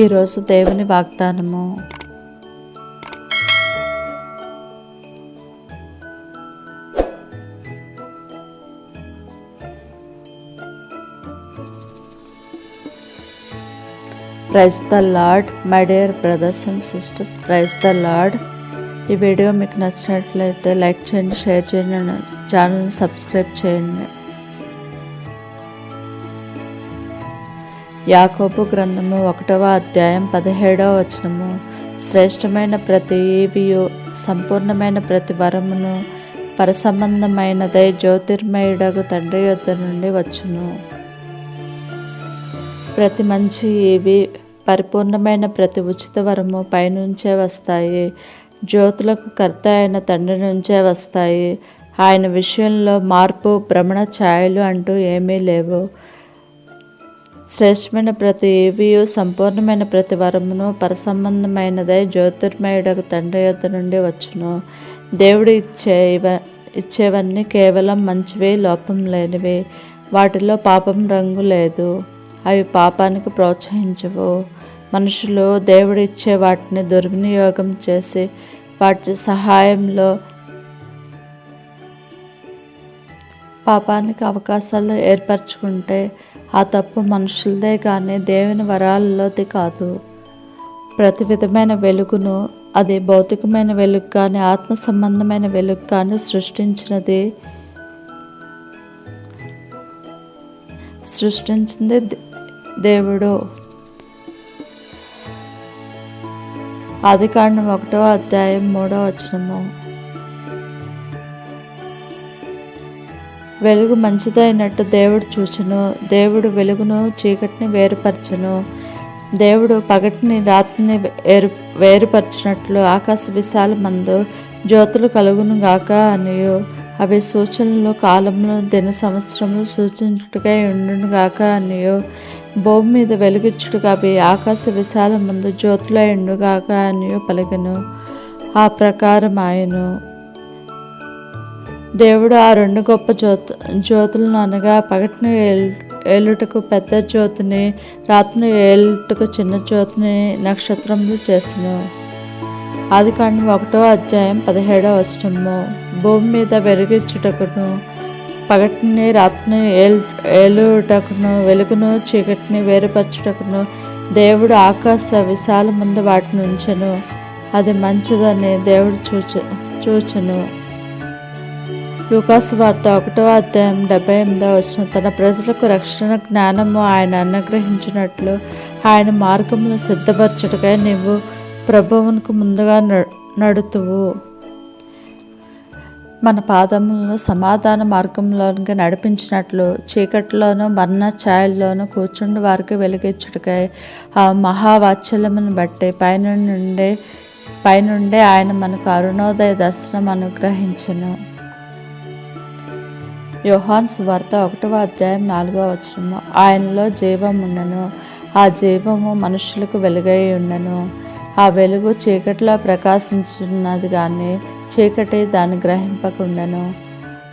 ఈరోజు దేవుని వాగ్దానము. Praise the lord my dear brothers and sisters praise the lord ఈ వీడియో మీకు నచ్చినట్లయితే లైక్ చేయండి షేర్ చేయండి ఛానల్ని సబ్స్క్రైబ్ చేయండి. యాకోబు గ్రంథము ఒకటవ అధ్యాయం పదిహేడవ వచనము. శ్రేష్టమైన ప్రతి ఏవియు సంపూర్ణమైన ప్రతి వరమును పరసంబంధమైనదై జ్యోతిర్మయుడకు తండ్రి యొద్ద నుండి వచ్చును. ప్రతి మంచి ఏవి పరిపూర్ణమైన ప్రతి ఉచిత వరము పైనుంచే వస్తాయి. జ్యోతులకు కర్త అయిన తండ్రి నుంచే వస్తాయి. ఆయన విషయంలో మార్పు భ్రమణ ఛాయలు అంటూ ఏమీ లేవు. శ్రేష్టమైన ప్రతి ఏవియు సంపూర్ణమైన ప్రతి వరమును పరసంబంధమైనదై జ్యోతిర్మయుడకు తండ్రి యొద్ద నుండి వచ్చును. దేవుడు ఇచ్చే ఇవ ఇచ్చేవన్నీ కేవలం మంచివి లోపం లేనివి. వాటిలో పాపం రంగు లేదు. అవి పాపానికి ప్రోత్సహించవు. మనుషులు దేవుడు ఇచ్చే వాటిని దుర్వినియోగం చేసి వాటి సహాయంలో పాపానికి అవకాశాలు ఏర్పరచుకుంటే ఆ తప్పు మనుషులదే కానీ దేవుని వరాలలోది కాదు. ప్రతి విధమైన వెలుగును అది భౌతికమైన వెలుగు కానీ ఆత్మ సంబంధమైన వెలుగు కానీ సృష్టించినది సృష్టించింది దేవుడు. ఆది ఒకటో అధ్యాయం మూడో వచనము. వెలుగు మంచిదైనట్టు దేవుడు చూచును. దేవుడు వెలుగును చీకటిని వేరుపరచును. దేవుడు పగటిని రాత్రిని వేరు వేరుపరిచినట్లు ఆకాశ విశాల మందు జ్యోతులు కలుగును గాక అనియు. అవి సూచనలు కాలంలో దిన సంవత్సరములు సూచించుటగా ఉండును గాక అనియు. భూమి మీద వెలుగుచ్చుటగా అవి ఆకాశ విశాల ముందు జ్యోతులై ఉండుగాక అనియు పలిగను ఆ ప్రకారం ఆయను దేవుడు ఆ రెండు గొప్ప జ్యోతు జ్యోతులను అనగా పగటిన ఏలుటకు పెద్ద జ్యోతిని రాత్రిని ఏలుటకు చిన్న జ్యోతిని నక్షత్రములు చేసను. ఆది కాండం ఒకటో అధ్యాయం పదిహేడవ అష్టము భూమి మీద వెలుగించుటకును పగటిని రాత్రిని ఏలు ఏలుటకును వెలుగును చీకటిని వేరుపరచుటకును దేవుడు ఆకాశ విశాల ముందు వాటిని ఉంచెను. అది మంచిదని దేవుడు చూచ చూచను. లూకాసు వార్త ఒకటో అధ్యాయం డెబ్బై ఎనిమిదో వచ్చిన తన ప్రజలకు రక్షణ జ్ఞానము ఆయన అనుగ్రహించినట్లు ఆయన మార్గమును సిద్ధపరచుటకై నీవు ప్రభువునికి ముందుగా నడుతువు. మన పాదములను సమాధాన మార్గంలోనికి నడిపించినట్లు చీకటిలోనూ మరణ ఛాయల్లోనూ కూర్చుండి వారికి వెలిగించుటకై ఆ మహావాత్సల్యమును బట్టి పైనుండే పైనుండే ఆయన మనకు అరుణోదయ దర్శనం అనుగ్రహించను. యోహాన్ సువార్త ఒకటవ అధ్యాయం నాలుగవ వచనము. ఆయనలో జీవం ఉండను. ఆ జీవము మనుషులకు వెలుగై ఉండను. ఆ వెలుగు చీకటిలో ప్రకాశించున్నది కానీ చీకటి దాన్ని గ్రహింపకుండను.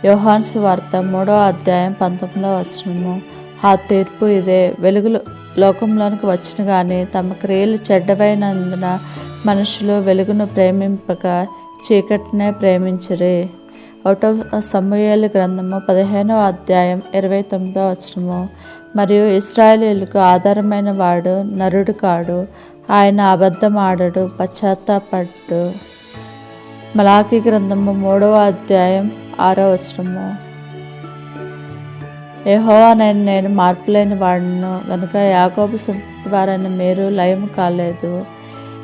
యోహాన్ సువార్త మూడవ అధ్యాయం పంతొమ్మిదవ వచనము. ఆ తీర్పు ఇదే. వెలుగులు లోకంలోనికి వచ్చిన కానీ తమ క్రియలు చెడ్డవైనందున మనుషులు వెలుగును ప్రేమింపక చీకటినే ప్రేమించరే. ఒకటో సమూహేలు గ్రంథము పదిహేనవ అధ్యాయం ఇరవై తొమ్మిదో వచనము. మరియు ఇస్రాయేలీలకు ఆధారమైన వాడు నరుడు కాడు. ఆయన అబద్ధం ఆడడు పశ్చాత్తాపడ్డు మలాకి గ్రంథము మూడవ అధ్యాయం ఆరో వచనము. ఏహో నేను నేను మార్పులేని వాడును. కనుక యాకోబు వారని మీరు లయం కాలేదు.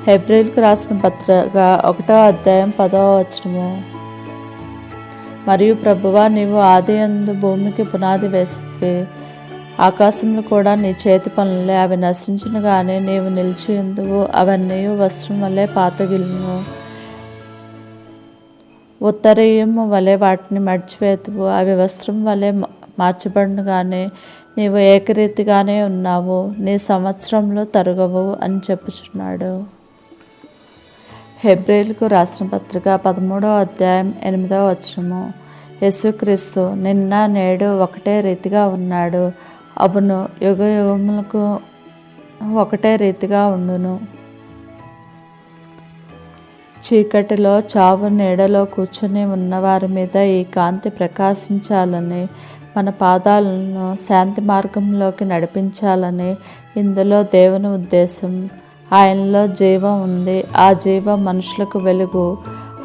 హెబ్రిల్కు రాసిన పత్రిక ఒకటో అధ్యాయం పదవ వచనము. మరియు ప్రభువా నీవు ఆది అందు భూమికి పునాది వేస్తే ఆకాశంలో కూడా నీ చేతి పనులే. అవి నశించిన కానీ నీవు నిలిచి ఎందువు అవన్నీ వస్త్రం వల్లే పాతగిలును ఉత్తరీయము వలె వాటిని మడిచివేతువు అవి వస్త్రం వలె మార్చబడినగానే కానీ నీవు ఏకరీతిగానే ఉన్నావు. నీ సంవత్సరంలో తరగవు అని చెప్పుచున్నాడు. హెబ్రిల్కు రాసిన పత్రిక పదమూడవ అధ్యాయం ఎనిమిదవ వచనము. యేసుక్రీస్తు నిన్న నేడు ఒకటే రీతిగా ఉన్నాడు. అవును యుగ యుగములకు ఒకటే రీతిగా ఉండును. చీకటిలో చావు నీడలో కూర్చుని ఉన్నవారి మీద ఈ కాంతి ప్రకాశించాలని మన పాదాలను శాంతి మార్గంలోకి నడిపించాలని ఇందులో దేవుని ఉద్దేశం. ఆయనలో జీవం ఉంది. ఆ జీవం మనుషులకు వెలుగు.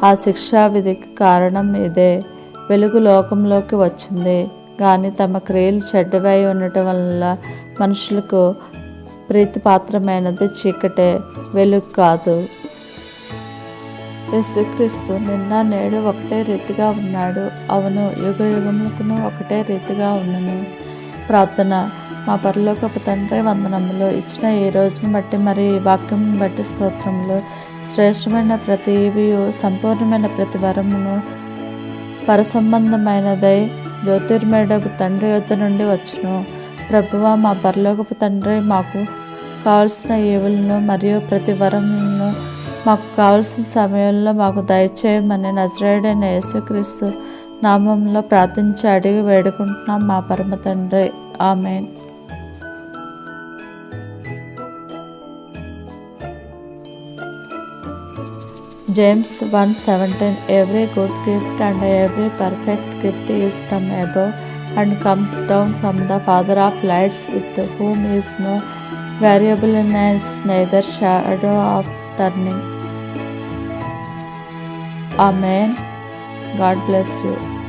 ఆ శిక్షా విధికి కారణం ఇదే. వెలుగు లోకంలోకి వచ్చింది. కానీ తమ క్రియలు చెడ్డవై ఉండటం వల్ల మనుషులకు ప్రీతిపాత్రమైనది చీకటే. వెలుగు కాదు. యేసుక్రీస్తు నిన్న నేడు ఒకటే రీతిగా ఉన్నాడు. అవును యుగ యుగములకును ఒకటే రీతిగా ఉన్నను. ప్రార్థన. మా పరలోకపు తండ్రి వందనములు ఇచ్చిన ఈ రోజును బట్టి మరి ఈ వాక్యం బట్టి స్తోత్రములు. శ్రేష్టమైన ప్రతి సంపూర్ణమైన ప్రతి వరమును పరసంబంధమైనదై జ్యోతిర్మేడకు తండ్రి యొద్ద నుండి వచ్చును. ప్రభువ మా పరలోకపు తండ్రి మాకు కావలసిన ఈవులను మరియు ప్రతి వరములను మాకు కావలసిన సమయంలో మాకు దయచేయమని నజరేడైన యేసుక్రీస్తు నామంలో ప్రార్థించి అడిగి వేడుకుంటున్నాం మా పరమ తండ్రి. Amen. James 1:17 Every good gift and every perfect gift is from above and comes down from the Father of lights, with whom is no variableness, neither shadow of turning. Amen. God bless you.